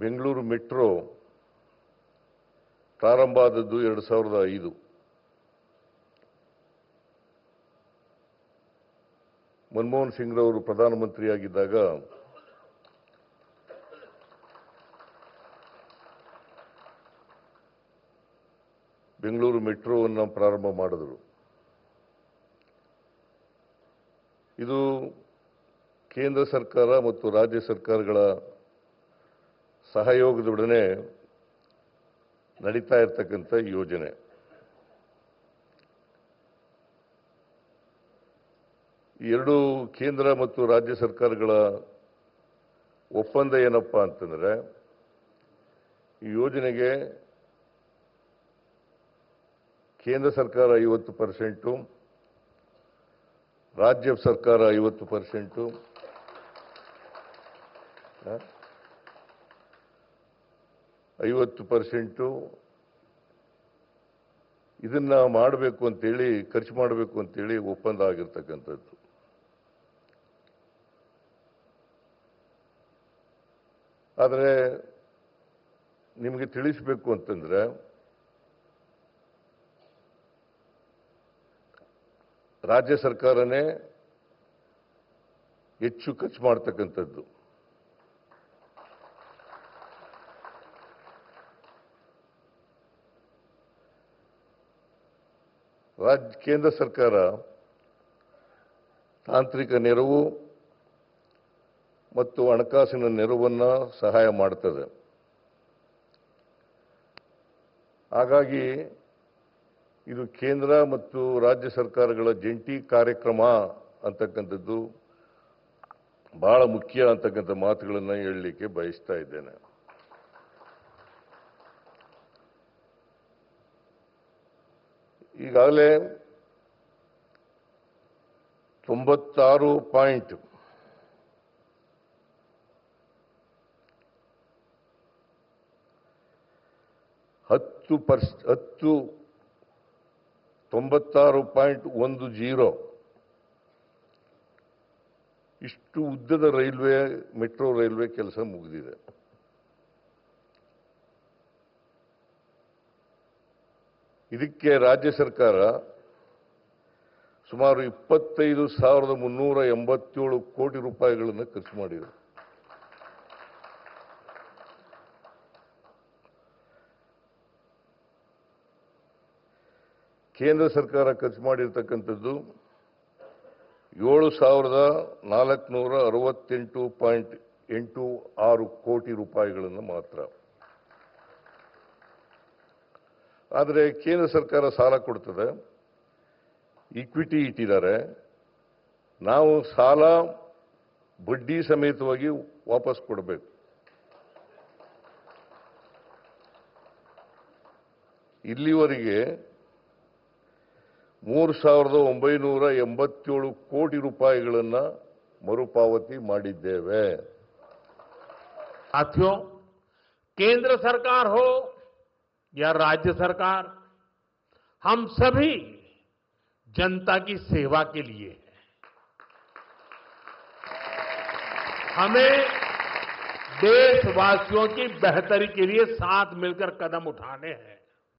Bengaluru metro ಪ್ರಾರಂಭ ಆದದ್ದು ಎರಡು ಸಾವಿರದ ಐದು. ಮನಮೋಹನ್ ಸಿಂಗ್ರವರು ಪ್ರಧಾನಮಂತ್ರಿಯಾಗಿದ್ದಾಗ ಬೆಂಗಳೂರು ಮೆಟ್ರೋವನ್ನು ಪ್ರಾರಂಭ ಮಾಡಿದರು. ಇದು ಕೇಂದ್ರ ಸರ್ಕಾರ ಮತ್ತು ರಾಜ್ಯ ಸರ್ಕಾರಗಳ ಸಹಯೋಗದೊಡನೆ ನಡೀತಾ ಇರತಕ್ಕಂಥ ಯೋಜನೆ. ಎರಡು ಕೇಂದ್ರ ಮತ್ತು ರಾಜ್ಯ ಸರ್ಕಾರಗಳ ಒಪ್ಪಂದ ಏನಪ್ಪ ಅಂತಂದರೆ, ಈ ಯೋಜನೆಗೆ ಕೇಂದ್ರ ಸರ್ಕಾರ ಐವತ್ತು ಪರ್ಸೆಂಟು, ರಾಜ್ಯ ಸರ್ಕಾರ ಐವತ್ತು ಪರ್ಸೆಂಟು ಐವತ್ತು ಪರ್ಸೆಂಟು ಇದನ್ನ ಮಾಡಬೇಕು ಅಂತೇಳಿ, ಖರ್ಚು ಮಾಡಬೇಕು ಅಂತೇಳಿ ಒಪ್ಪಂದ ಆಗಿರ್ತಕ್ಕಂಥದ್ದು. ಆದರೆ ನಿಮಗೆ ತಿಳಿಸಬೇಕು ಅಂತಂದ್ರೆ, ರಾಜ್ಯ ಸರ್ಕಾರನೇ ಹೆಚ್ಚು ಖರ್ಚು ಮಾಡ್ತಕ್ಕಂಥದ್ದು. ರಾಜ್ಯ ಕೇಂದ್ರ ಸರ್ಕಾರ ತಾಂತ್ರಿಕ ನೆರವು ಮತ್ತು ಹಣಕಾಸಿನ ನೆರವನ್ನು ಸಹಾಯ ಮಾಡ್ತದೆ. ಹಾಗಾಗಿ ಇದು ಕೇಂದ್ರ ಮತ್ತು ರಾಜ್ಯ ಸರ್ಕಾರಗಳ ಜಂಟಿ ಕಾರ್ಯಕ್ರಮ ಅಂತಕ್ಕಂಥದ್ದು ಬಹಳ ಮುಖ್ಯ ಅಂತಕ್ಕಂಥ ಮಾತುಗಳನ್ನು ಹೇಳಲಿಕ್ಕೆ ಬಯಸ್ತಾ ಇದ್ದೇನೆ. ಈಗಾಗಲೇ ತೊಂಬತ್ತಾರು ಪಾಯಿಂಟ್. ಹತ್ತು ಪರ್ಸ್, ಹತ್ತು, ತೊಂಬತ್ತಾರು ಪಾಯಿಂಟ್ ಒಂದು ಜೀರೋ. ಇಷ್ಟು ಉದ್ದದ ರೈಲ್ವೆ, ಮೆಟ್ರೋ ರೈಲ್ವೆ ಕೆಲಸ ಮುಗಿದಿದೆ. ಇದಕ್ಕೆ ರಾಜ್ಯ ಸರ್ಕಾರ ಸುಮಾರು ಇಪ್ಪತ್ತೈದು ಸಾವಿರದ ಮುನ್ನೂರ ಎಂಬತ್ತೇಳು ಕೋಟಿ ರೂಪಾಯಿಗಳನ್ನು ಖರ್ಚು ಮಾಡಿದೆ. ಕೇಂದ್ರ ಸರ್ಕಾರ ಖರ್ಚು ಮಾಡಿರ್ತಕ್ಕಂಥದ್ದು ಏಳು ಸಾವಿರದ ನಾಲ್ಕುನೂರ ಅರವತ್ತೆಂಟು ಪಾಯಿಂಟ್ ಎಂಟು ಆರು ಕೋಟಿ ರೂಪಾಯಿಗಳನ್ನು ಮಾತ್ರ. ಆದರೆ ಕೇಂದ್ರ ಸರ್ಕಾರ ಸಾಲ ಕೊಡ್ತದೆ ಈಕ್ವಿಟಿ ಇಟ್ಟಿದ್ದಾರೆ ನಾವು ಸಾಲ ಬಡ್ಡಿ ಸಮೇತವಾಗಿ ವಾಪಸ್ ಕೊಡಬೇಕು ಇಲ್ಲಿವರೆಗೆ ಮೂರು ಸಾವಿರದ ಒಂಬೈನೂರ ಎಂಬತ್ತೇಳು ಕೋಟಿ ರೂಪಾಯಿಗಳನ್ನು ಮರುಪಾವತಿ ಮಾಡಿದ್ದೇವೆ साथियों केंद्र सरकार हो या राज्य सरकार, हम सभी जनता की सेवा के लिए हैं हमें देशवासियों की बेहतरी के लिए साथ मिलकर कदम उठाने हैं।